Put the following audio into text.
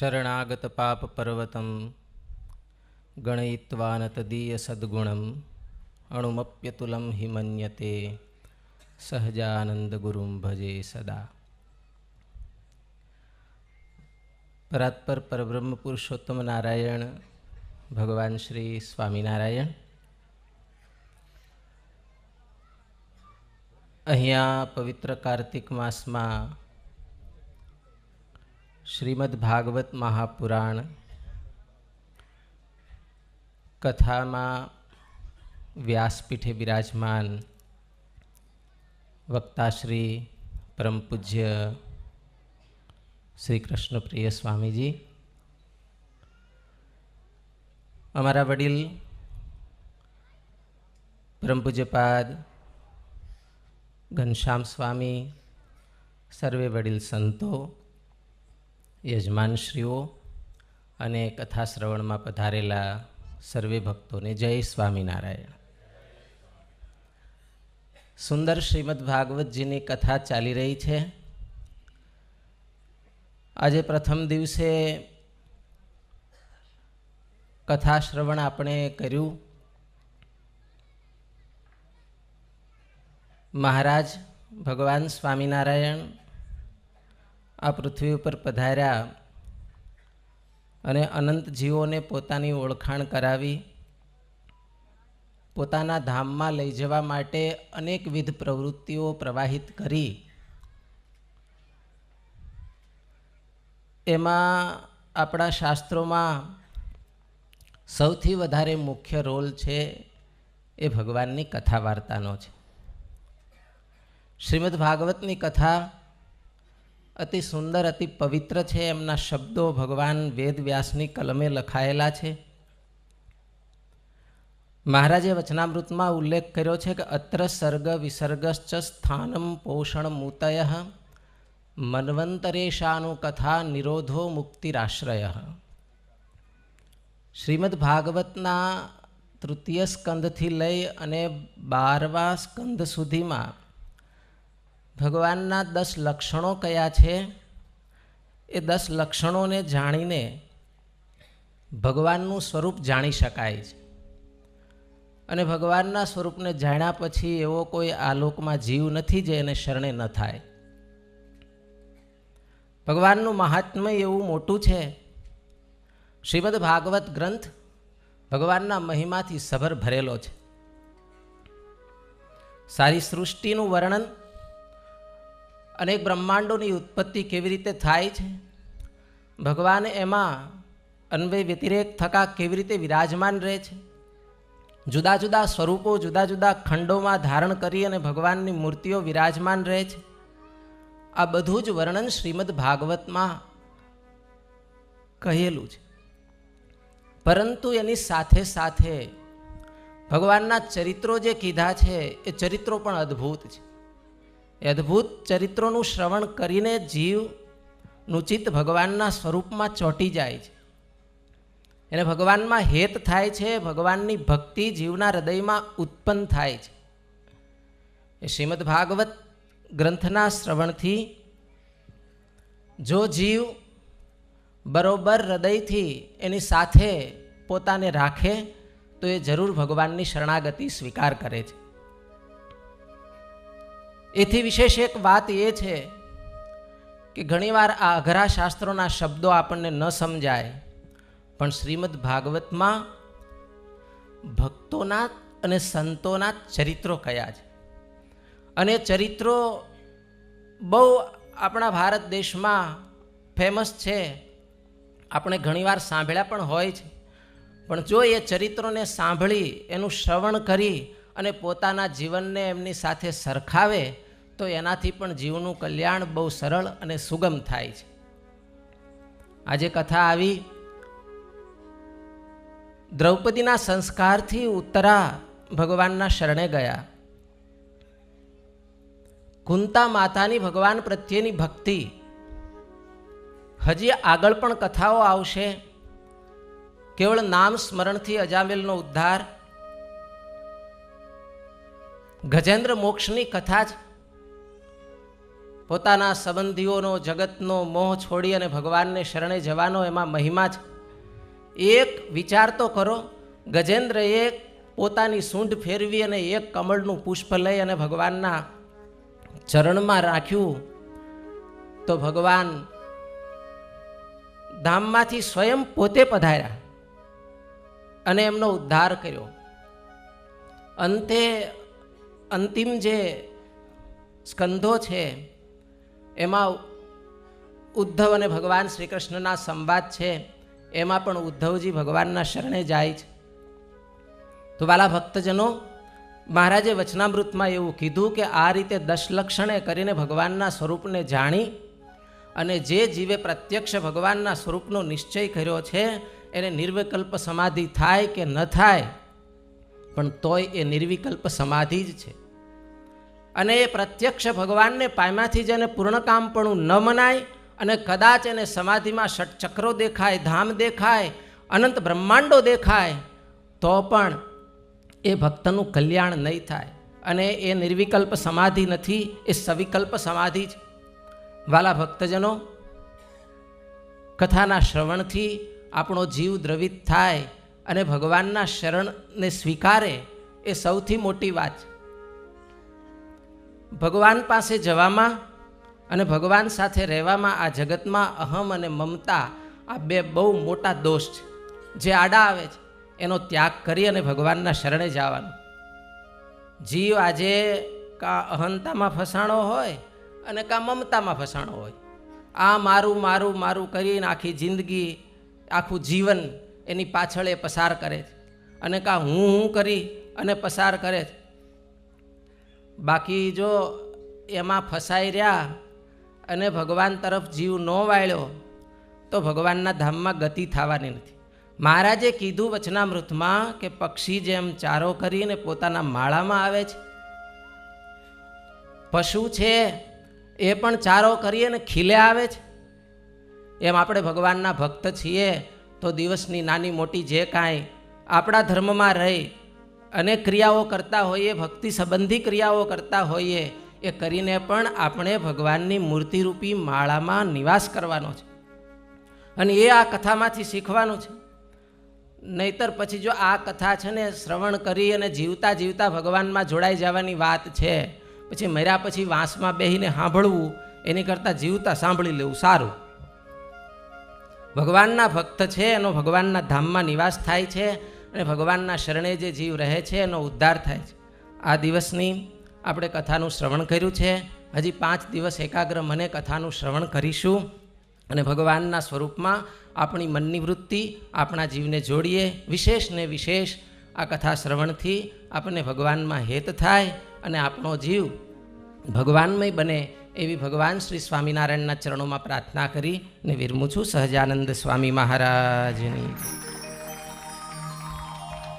શરણાગત પાપ પર્વતમ ગણયિત્વા ન તદીય સદ્ગુણમ અણુમપ્યતુલમ હિમન્યતે સહજાનંદ ગુરુમ ભજે સદા પરાત્પર પરબ્રહ્મ પુરુષોત્તમ નારાયણ ભગવાન શ્રી સ્વામિનારાયણ અહીંયા પવિત્ર કાર્તિક માસમાં શ્રીમદ ભાગવત મહાપુરાણ કથામાં વ્યાસપીઠે બિરાજમાન વક્તાશ્રી પરમ પૂજ્ય શ્રી કૃષ્ણપ્રિય સ્વામીજી. અમારા વડીલ પરમ પૂજ્યપાદ ઘનશ્યામ સ્વામી, સર્વે વડીલ સંતો યજમાનશ્રીઓ અને કથા શ્રવણમાં પધારેલા સર્વે ભક્તોને જય સ્વામિનારાયણ. સુંદર શ્રીમદ ભાગવતજીની કથા ચાલી રહી છે. આજે પ્રથમ દિવસે કથા શ્રવણ આપણે કર્યું. મહારાજ ભગવાન સ્વામિનારાયણ આ પૃથ્વી ઉપર પધાર્યા અને અનંત જીવોને પોતાની ઓળખાણ કરાવી, પોતાના ધામમાં લઈ જવા માટે અનેકવિધ પ્રવૃત્તિઓ પ્રવાહિત કરી. એમાં આપણા શાસ્ત્રોમાં સૌથી વધારે મુખ્ય રોલ છે એ ભગવાનની કથા વાર્તાનો છે. શ્રીમદ ભાગવતની કથા અતિ સુંદર, અતિ પવિત્ર છે એમના શબ્દો ભગવાન વેદવ્યાસની કલમે લખાયેલા છે. મહારાજે વચનામૃતમાં ઉલ્લેખ કર્યો છે કે અત્ર સર્ગ વિસર્ગશ્ચ સ્થાનમ પોષણ મૂતય, મન્વંતરેશાનું કથા નિરોધો મુક્તિરાશ્રય. શ્રીમદ ભાગવતના તૃતીય સ્કંદથી લઈ અને બારવા સ્કંદ સુધીમાં ભગવાનના દસ લક્ષણો કયા છે? એ દસ લક્ષણોને જાણીને ભગવાનનું સ્વરૂપ જાણી શકાય છે. અને ભગવાનના સ્વરૂપને જાણ્યા પછી એવો કોઈ આલોકમાં જીવ નથી જે એને શરણે ન થાય. ભગવાનનું મહાત્મ્ય એવું મોટું છે. શ્રીમદ ભાગવત ગ્રંથ ભગવાનના મહિમાથી સભર ભરેલો છે. સારી સૃષ્ટિનું વર્ણન અનેક બ્રહ્માંડોની ઉત્પત્તિ કેવી રીતે થાય છે? ભગવાન એમાં અન્વય વ્યતિરેક થકા કેવી રીતે વિરાજમાન રહે છે? જુદા જુદા સ્વરૂપો, જુદા જુદા ખંડોમાં ધારણ કરી અને ભગવાનની મૂર્તિઓ વિરાજમાન રહે છે. આ બધું જ વર્ણન શ્રીમદ ભાગવતમાં કહેલું છે. પરંતુ એની સાથે સાથે ભગવાનના ચરિત્રો જે કીધા છે, એ ચરિત્રો પણ અદ્ભુત છે. અદ્ભુત ચરિત્રોનું શ્રવણ કરીને જીવનું ચિત્ત ભગવાનના સ્વરૂપમાં ચોંટી જાય છે. એને ભગવાનમાં હેત થાય છે, ભગવાનની ભક્તિ જીવના હૃદયમાં ઉત્પન્ન થાય છે. એ શ્રીમદ ભાગવત ગ્રંથના શ્રવણથી જો જીવ બરોબર હૃદયથી એની સાથે પોતાને રાખે, તો એ જરૂર ભગવાનની શરણાગતિ સ્વીકાર કરે છે. એથી વિશેષ એક વાત એ છે કે ઘણીવાર આ અઘરા શાસ્ત્રોના શબ્દો આપણને ન સમજાય, પણ શ્રીમદ ભાગવતમાં ભક્તોના અને સંતોના ચરિત્રો કયા છે. અને ચરિત્રો બહુ આપણા ભારત દેશમાં ફેમસ છે, આપણે ઘણીવાર સાંભળ્યા પણ હોય છે. પણ જો એ ચરિત્રોને સાંભળી, એનું શ્રવણ કરી અને પોતાના જીવનને એમની સાથે સરખાવે, તો એનાથી પણ જીવનું કલ્યાણ બહુ સરળ અને સુગમ થાય છે. આજે કથા આવી, દ્રૌપદીના સંસ્કારથી ઉત્તરા ભગવાનના શરણે ગયા. કુંતા માતાની ભગવાન પ્રત્યેની ભક્તિ. હજી આગળ પણ કથાઓ આવશે. કેવળ નામ સ્મરણથી અજામેલનો ઉદ્ધાર ગજેન્દ્ર મોક્ષની કથા જ પોતાના સંબંધીઓનો, જગતનો મોહ છોડી અને ભગવાનને શરણે જવાનો એમાં મહિમા જ. એક વિચાર તો કરો, ગજેન્દ્રએ પોતાની સૂંઢ ફેરવી અને એક કમળનું પુષ્પ લઈ અને ભગવાનના ચરણમાં રાખ્યું, તો ભગવાન ધામમાંથી સ્વયં પોતે પધાર્યા અને એમનો ઉદ્ધાર કર્યો. અંતે અંતિમ જે સ્કંધો છે, એમાં ઉદ્ધવ અને ભગવાન શ્રી કૃષ્ણના સંવાદ છે, એમાં પણ ઉદ્ધવજી ભગવાનના શરણે જાય છે. તો વાલા ભક્તજનો, મહારાજે વચનામૃતમાં એવું કીધું કે આ રીતે દશલક્ષણે કરીને ભગવાનના સ્વરૂપને જાણી અને જે જીવે પ્રત્યક્ષ ભગવાનના સ્વરૂપનો નિશ્ચય કર્યો છે, એને નિર્વિકલ્પ સમાધિ થાય કે ન થાય, પણ તોય એ નિર્વિકલ્પ સમાધિ જ છે. અને એ પ્રત્યક્ષ ભગવાનને પામ્યાથી જેને પૂર્ણકામપણું ન મનાય અને કદાચ એને સમાધિમાં ષટચક્રો દેખાય, ધામ દેખાય, અનંત બ્રહ્માંડો દેખાય, તો પણ એ ભક્તનું કલ્યાણ નહીં થાય. અને એ નિર્વિકલ્પ સમાધિ નથી, એ સવિકલ્પ સમાધિ જ. વાલા ભક્તજનો, કથાના શ્રવણથી આપણો જીવ દ્રવિત થાય અને ભગવાનના શરણને સ્વીકારે એ સૌથી મોટી વાત છે. ભગવાન પાસે જવામાં અને ભગવાન સાથે રહેવામાં આ જગતમાં અહમ અને મમતા આ બે બહુ મોટા દોષ છે. જે આડા આવે છે, એનો ત્યાગ કરી અને ભગવાનના શરણે જવાનું. જીવ આજે કાં અહંતામાં ફસાણો હોય અને કા મમતામાં ફસાણો હોય. આ મારું મારું મારું કરીને આખી જિંદગી, આખું જીવન એની પાછળ એ પસાર કરે છે. અને કા હું હું કરી અને પસાર કરે છે. બાકી જો એમાં ફસાઈ રહ્યા અને ભગવાન તરફ જીવ ન વાળ્યો, તો ભગવાનના ધામમાં ગતિ થવાની નથી. મહારાજે કીધું વચનામૃતમાં કે પક્ષી જેમ ચારો કરીને પોતાના માળામાં આવે છે. પશુ છે એ પણ ચારો કરી અને ખીલે આવે છે. એમ આપણે ભગવાનના ભક્ત છીએ, તો દિવસની નાની મોટી જે કાંઈ આપણા ધર્મમાં રહી અને ક્રિયાઓ કરતા હોઈએ, ભક્તિ સંબંધી ક્રિયાઓ કરતા હોઈએ, એ કરીને પણ આપણે ભગવાનની મૂર્તિરૂપી માળામાં નિવાસ કરવાનો છે. અને એ આ કથામાંથી શીખવાનું છે. નહીતર પછી જો આ કથા છે ને શ્રવણ કરી અને જીવતા જીવતા ભગવાનમાં જોડાઈ જવાની વાત છે, પછી મર્યા પછી વાંસમાં બેહીને સાંભળવું, એની કરતાં જીવતા સાંભળી લેવું સારું. ભગવાનના ભક્ત છે, એનો ભગવાનના ધામમાં નિવાસ થાય છે અને ભગવાનના શરણે જે જીવ રહે છે, એનો ઉદ્ધાર થાય છે. આ દિવસની આપણે કથાનું શ્રવણ કર્યું છે. હજી પાંચ દિવસ એકાગ્ર મને કથાનું શ્રવણ કરીશું અને ભગવાનના સ્વરૂપમાં આપણી મનની વૃત્તિ, આપણા જીવને જોડીએ. વિશેષ ને વિશેષ આ કથા શ્રવણથી આપણને ભગવાનમાં હેત થાય અને આપણો જીવ ભગવાનમય બને એવી ભગવાન શ્રી સ્વામિનારાયણના ચરણોમાં પ્રાર્થના કરી ને વિરમું છું સહજાનંદ સ્વામી મહારાજની.